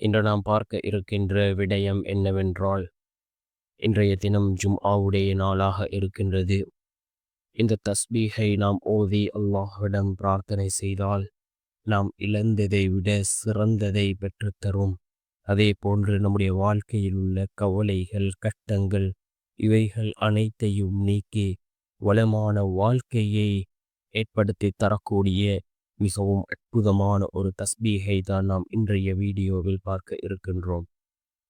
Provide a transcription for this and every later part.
இன்று நாம் பார்க்க இருக்கின்ற விடயம் என்னவென்றால் இன்றைய தினம் ஜும்ஆவுடைய நாளாக இருக்கின்றது. இந்த தஸ்பீகை நாம் ஓதி அல்லாஹ்விடம் பிரார்த்தனை செய்தால் நாம் இழந்ததை விட சிறந்ததை பெற்றுத்தரும். அதே போன்று நம்முடைய வாழ்க்கையில் உள்ள கவலைகள் கஷ்டங்கள் இவைகள் அனைத்தையும் நீக்கி வளமான வாழ்க்கையை ஏற்படுத்தி தரக்கூடிய மிகவும் அற்புதமான ஒரு தஸ்பீகை தான் நாம் இன்றைய வீடியோவில் பார்க்க இருக்கின்றோம்.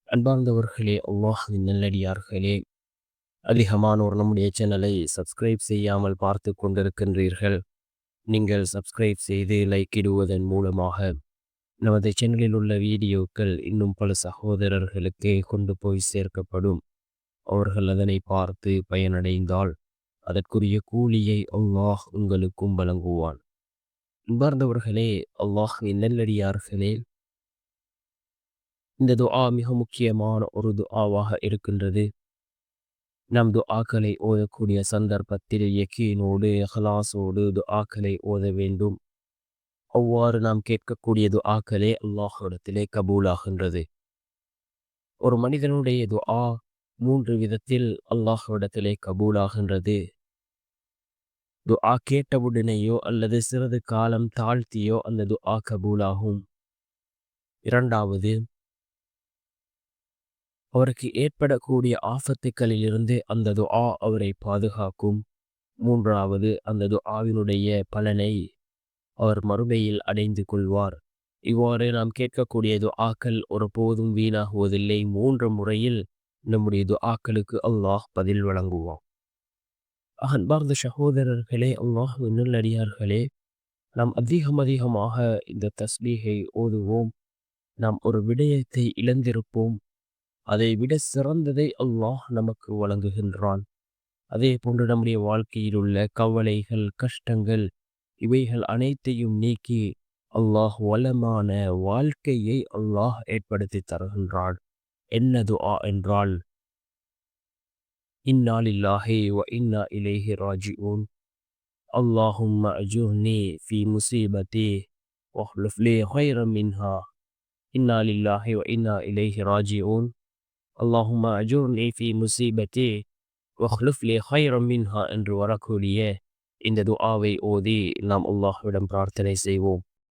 அன்பார்ந்தவர்களே அல்லாஹின் நல்லடியார்களே அதிகமானோர் நம்முடைய சேனலை சப்ஸ்கிரைப் செய்யாமல் பார்த்து கொண்டிருக்கின்றீர்கள். நீங்கள் சப்ஸ்கிரைப் செய்து லைக் இடுவதன் மூலமாக நமது சேனலில் உள்ள வீடியோக்கள் இன்னும் பல சகோதரர்களுக்கே கொண்டு போய் சேர்க்கப்படும். அவர்கள் அதனை பார்த்து பயனடைந்தால் அதற்குரிய கூலியை அல்லாஹ் உங்களுக்கும் வழங்குவான். அன்பார்ந்தவர்களே அல்லாஹின் நெல்லடியார்களே. இந்த துஆ மிக முக்கியமான ஒரு துஆவாக இருக்கின்றது. நம் துஆக்களை ஓதக்கூடிய சந்தர்ப்பத்தில் யக்கீனோடு ஹலாசோடு துஆக்களை ஓத வேண்டும். அவ்வாறு நாம் கேட்கக்கூடிய துஆக்களே அல்லாஹிடத்திலே கபூலாகின்றது. ஒரு மனிதனுடைய துஆ மூன்று விதத்தில் அல்லாஹ்விடத்திலே கபூலாகின்றது. துஆ கேட்டவுடனேயோ அல்லது சிறிது காலம் தாழ்த்தியோ அந்த துஆ கபூலாகும். இரண்டாவது அவருக்கு ஏற்படக்கூடிய ஆபத்துக்களிலிருந்து அந்த துஆ அவரை பாதுகாக்கும். மூன்றாவது அந்த துஆவினுடைய பலனை அவர் மறுமையில் அடைந்து கொள்வார். இவ்வாறு நாம் கேட்கக்கூடிய துஆக்கள் ஒருபோதும் வீணாகுவதில்லை. மூன்று முறையில் நம்முடைய துஆக்களுக்கு அல்லாஹ் பதில் வழங்குவான். அன்பார்ந்த சகோதரர்களே அல்லாஹ் நல்லடியார்களே நாம் அதிகம் அதிகமாக இந்த தஸ்பீகை ஓதுவோம். நாம் ஒரு விடயத்தை இழந்திருப்போம். அதை விட சிறந்ததை அல்லாஹ் நமக்கு வழங்குகின்றான். அதே போன்று நம்முடைய வாழ்க்கையில் உள்ள கவலைகள் கஷ்டங்கள் இவைகள் அனைத்தையும் நீக்கி அல்லாஹ் வளமான வாழ்க்கையை அல்லாஹ் ஏற்படுத்தி தருகின்றான். என்னது ஆ என்றால் இன்னா லில்லாஹி வ இன்னா இலைஹி ராஜிஊன் اللهم أجرني في مصيبتي واخلف لي خيرا منها إنا لله وإنا إليه راجعون اللهم أجرني في مصيبتي واخلف لي خيرا منها என்று வரக்கூடிய இந்த துஆவை ஓதி நாம் அல்லாஹ்விடம் பிரார்த்தனை செய்வோம்